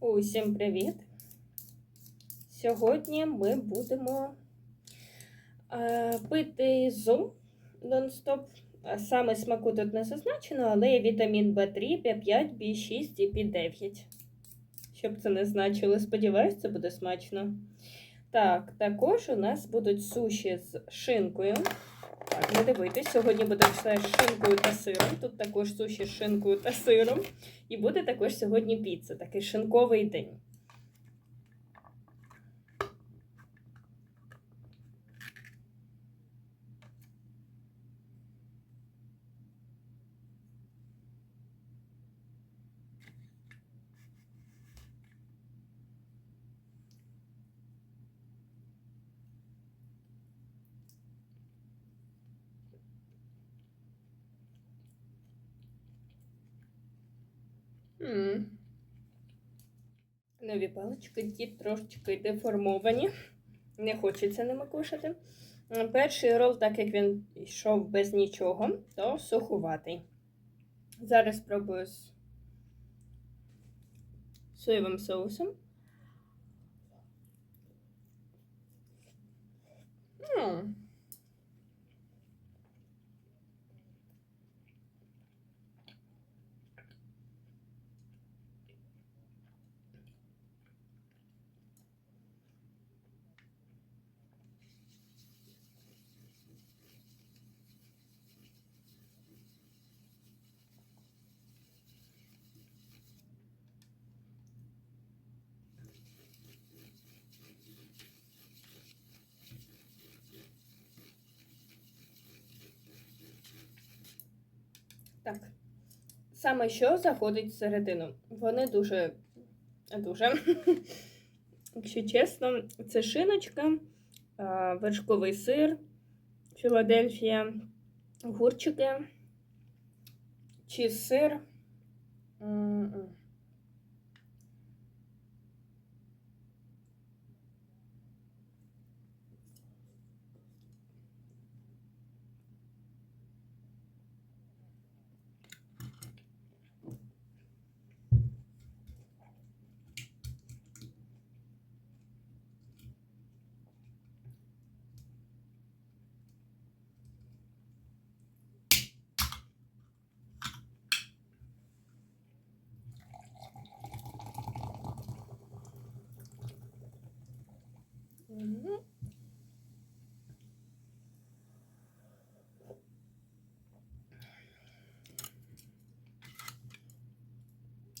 Усім привіт! Сьогодні ми будемо е, пити зум нон-стоп. Саме смаку тут не зазначено, але є вітамін В3, В5, В6 і В9. Щоб це не значило, сподіваюсь, це буде смачно. Так, також у нас будуть суші з шинкою. Не дивитись, сьогодні буде все з шинкою та сиром. Тут також суші з шинкою та сиром. І буде також сьогодні піца, такий шинковий день. М. Нові палички, ті трошечки деформовані. Не хочеться ними кушати. Перший рол, так як він йшов без нічого, то сухуватий. Зараз спробую з соєвим соусом. М. Так. Саме що заходить всередину? Вони дуже, дуже, якщо чесно, це шиночка, вершковий сир, Філадельфія, огурчики, чи сир.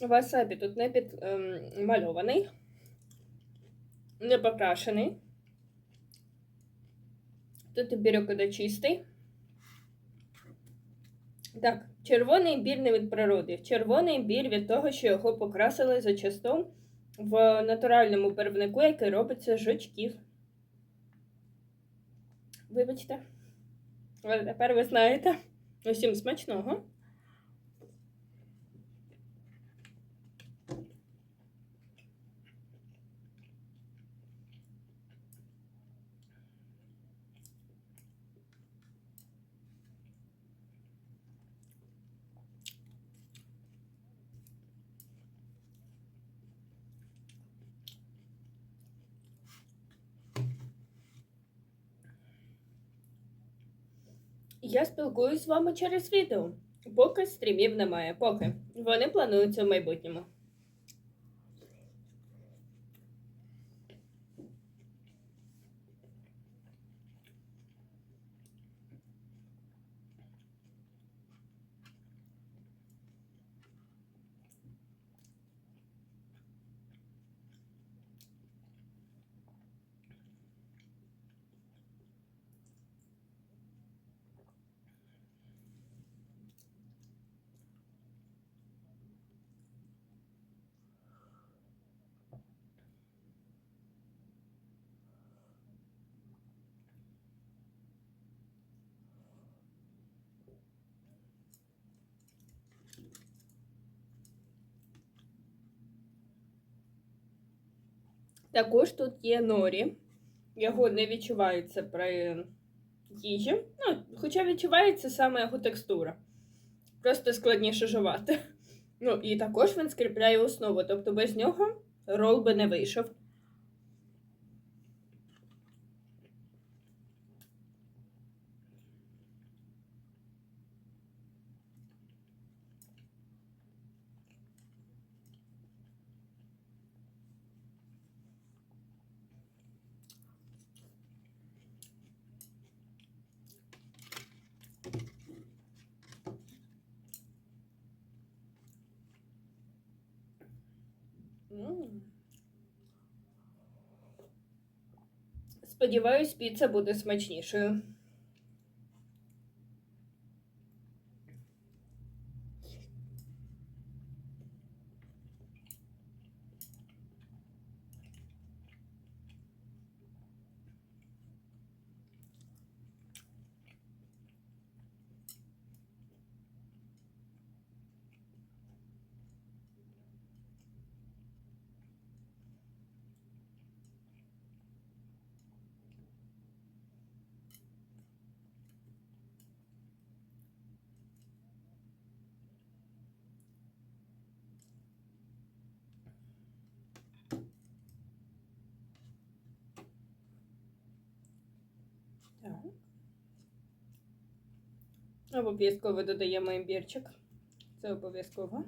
Васабі тут не підмальований, не покрашений. Тут бірок іде чистий. Так, червоний біль не від природи. Червоний біль від того, що його покрасили зачасту в натуральному барвнику, який робиться з жучків. Вибачте. Але тепер ви знаєте. Усім смачного. Я спілкуюсь з вами через відео. Поки стрімів немає. Поки. Вони плануються в майбутньому. Також тут є норі. Його не відчувається при їжі. Ну, хоча відчувається саме його текстура. Просто складніше жувати. Ну, і також він скріпляє основу, тобто без нього рол би не вийшов. М. Сподіваюсь, піца буде смачнішою. Так. Обов'язково додаємо імбірчик. Це обов'язково.